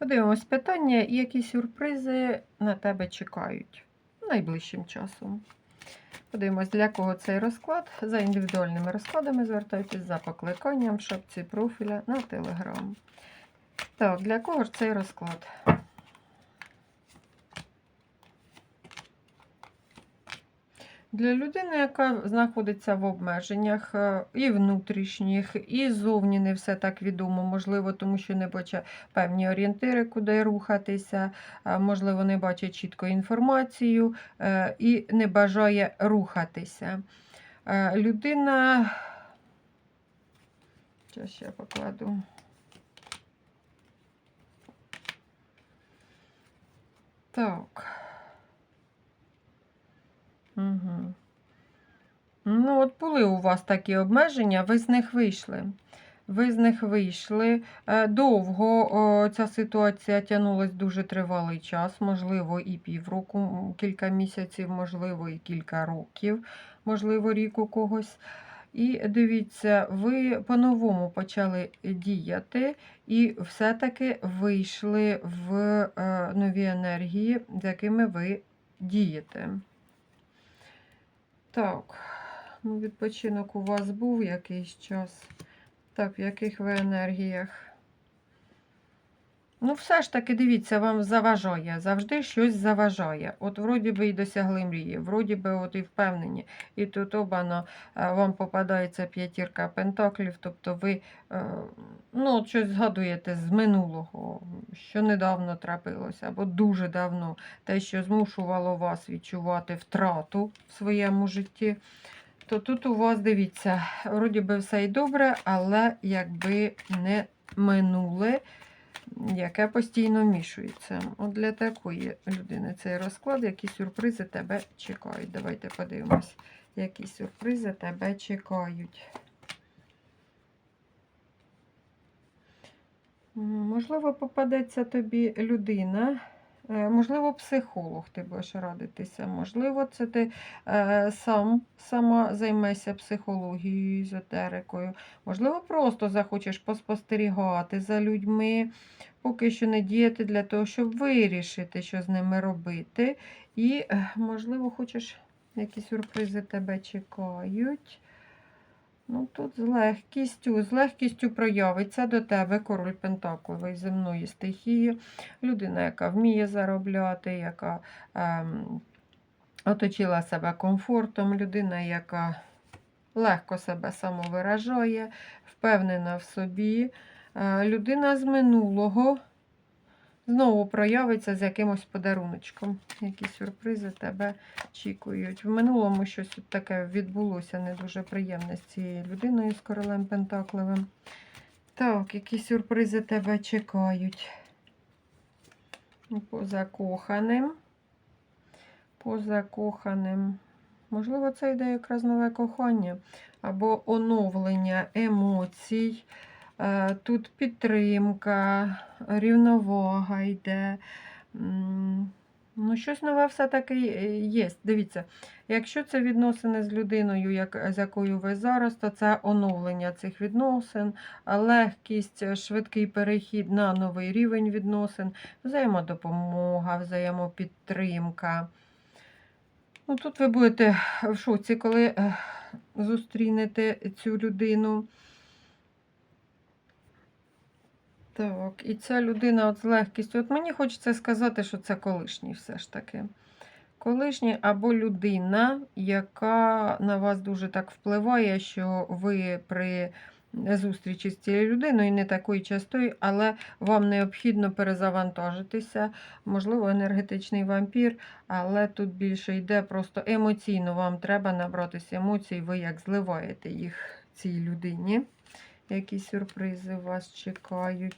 Подивимось питання, які сюрпризи на тебе чекають найближчим часом. Подивимось, для кого цей розклад. За індивідуальними розкладами звертайтесь за покликанням в шапці профіля на Телеграм. Так, для кого ж цей розклад? Для людини, яка знаходиться в обмеженнях е, і внутрішніх, і зовні не все так відомо, можливо, тому що не бачить певні орієнтири, куди рухатися, можливо, не бачить чітко інформацію е, і не бажає рухатися. Е, Людина. Зараз я покладу. Так. Ну, от були у вас такі обмеження, ви з них вийшли. Ви з них вийшли. Е, Довго ця ситуація тягнулась дуже тривалий час, можливо, і півроку, кілька місяців, можливо, і кілька років, можливо, рік у когось. І дивіться, ви по-новому почали діяти і все-таки вийшли в е, нові енергії, з якими ви дієте. Так, ну, відпочинок у вас був якийсь час. Так, в яких ви енергіях? Ну, все ж таки, дивіться, вам заважає. Завжди щось заважає. От, вроді би, і досягли мрії, вроді би, от і впевнені. І тут обано е, вам попадається п'ятірка пентаклів, тобто ви е, ну, от щось згадуєте з минулого, що недавно трапилося, або дуже давно, те, що змушувало вас відчувати втрату в своєму житті. То тут у вас, дивіться, вроді би все і добре, але якби не минуле, яке постійно вмішується. От для такої людини цей розклад, які сюрпризи тебе чекають. Давайте подивимось, які сюрпризи тебе чекають. Можливо, попадеться тобі людина. Е, Можливо, психолог ти будеш радитися. Можливо, це ти е, сам сама займешся психологією, езотерикою. Можливо, просто захочеш поспостерігати за людьми, поки що не діяти для того, щоб вирішити, що з ними робити. І, е, можливо, хочеш, які сюрпризи тебе чекають. Ну, тут з легкістю, з легкістю проявиться до тебе король Пентакловий земної стихії. Людина, яка вміє заробляти, яка ем, оточила себе комфортом, людина, яка легко себе самовиражає, впевнена в собі. Е, людина з минулого знову проявиться з якимось подаруночком. Які сюрпризи тебе очікують. В минулому щось таке відбулося не дуже приємне з цією людиною, з королем Пентаклевим. Так, які сюрпризи тебе чекають? По закоханим. По закоханим. Можливо, це йде якраз нове кохання або оновлення емоцій. Е, Тут підтримка, рівновага йде. Ну, щось нове все-таки є. Дивіться, якщо це відносини з людиною, як, з якою ви зараз, то це оновлення цих відносин, легкість, швидкий перехід на новий рівень відносин, взаємодопомога, взаємопідтримка. Ну, тут ви будете в шоці, коли е, зустрінете цю людину. Так, і ця людина от з легкістю. От мені хочеться сказати, що це колишній все ж таки. Колишній або людина, яка на вас дуже так впливає, що ви при зустрічі з цією людиною не такою частою, але вам необхідно перезавантажитися. Можливо, енергетичний вампір, але тут більше йде просто емоційно. Вам треба набратися емоцій, ви як зливаєте їх цій людині. Які сюрпризи вас чекають.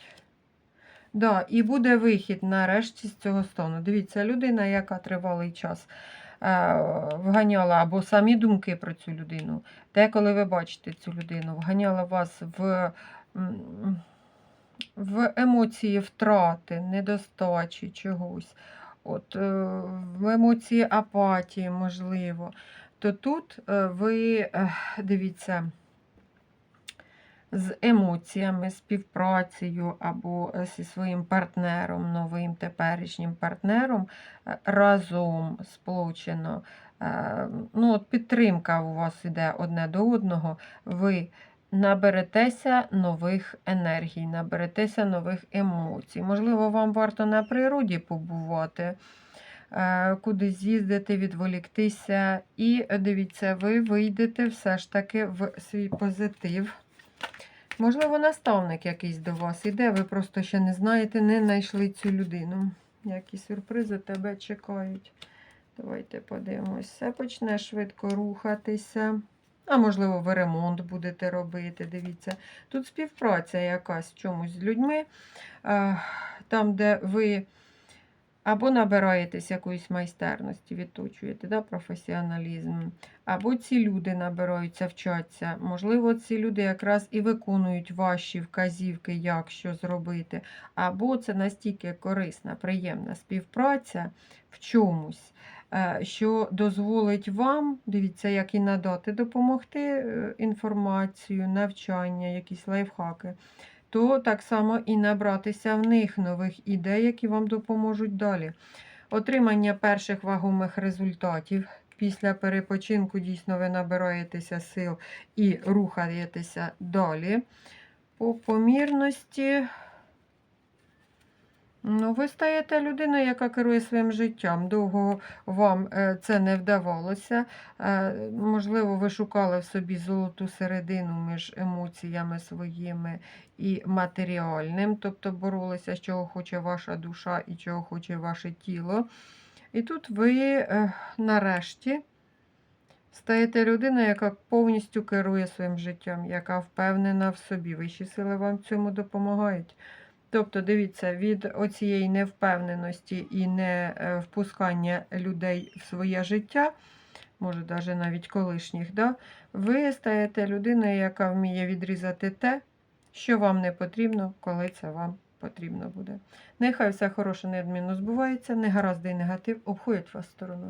Да, і буде вихід нарешті з цього стану. Дивіться, людина, яка тривалий час е, вганяла або самі думки про цю людину. Деколи ви бачите цю людину, вганяла вас в, в емоції втрати, недостачі чогось, от, е, в емоції апатії, можливо. То тут е, ви, дивіться, з емоціями, співпрацею або е, зі своїм партнером, новим теперішнім партнером е, разом сполучено. Е, Ну, от підтримка у вас іде одне до одного, ви наберетеся нових енергій, наберетеся нових емоцій. Можливо, вам варто на природі побувати, кудись з'їздити, відволіктися. І дивіться, ви вийдете все ж таки в свій позитив. Можливо, наставник якийсь до вас іде, ви просто ще не знаєте, не знайшли цю людину. Які сюрпризи тебе чекають. Давайте подивимось. Все почне швидко рухатися. А можливо, ви ремонт будете робити. Дивіться. Тут співпраця якась в чомусь з людьми, е, там, де ви або набираєтесь якоїсь майстерності, відточуєте да, професіоналізм, або ці люди набираються, вчаться. Можливо, ці люди якраз і виконують ваші вказівки, як що зробити. Або це настільки корисна, приємна співпраця в чомусь, е, що дозволить вам, дивіться, як і надати, допомогти е, інформацію, навчання, якісь лайфхаки, то так само і набратися в них нових ідей, які вам допоможуть далі. Отримання перших вагомих результатів. Після перепочинку дійсно ви набираєтеся сил і рухаєтеся далі. По помірності. Ну, ви стаєте людиною, яка керує своїм життям. Довго вам е, це не вдавалося. Е, Можливо, ви шукали в собі золоту середину між емоціями своїми і матеріальним, тобто боролися, з чого хоче ваша душа і чого хоче ваше тіло. І тут ви е, нарешті стаєте людиною, яка повністю керує своїм життям, яка впевнена в собі. Вищі сили вам в цьому допомагають. Тобто, дивіться, від оцієї невпевненості і не е, впускання людей в своє життя, може, навіть навіть колишніх, да, ви стаєте людиною, яка вміє відрізати те, що вам не потрібно, коли це вам потрібно буде. Нехай все хороше неодмінно збувається, негаразди і негатив обходять вас стороною.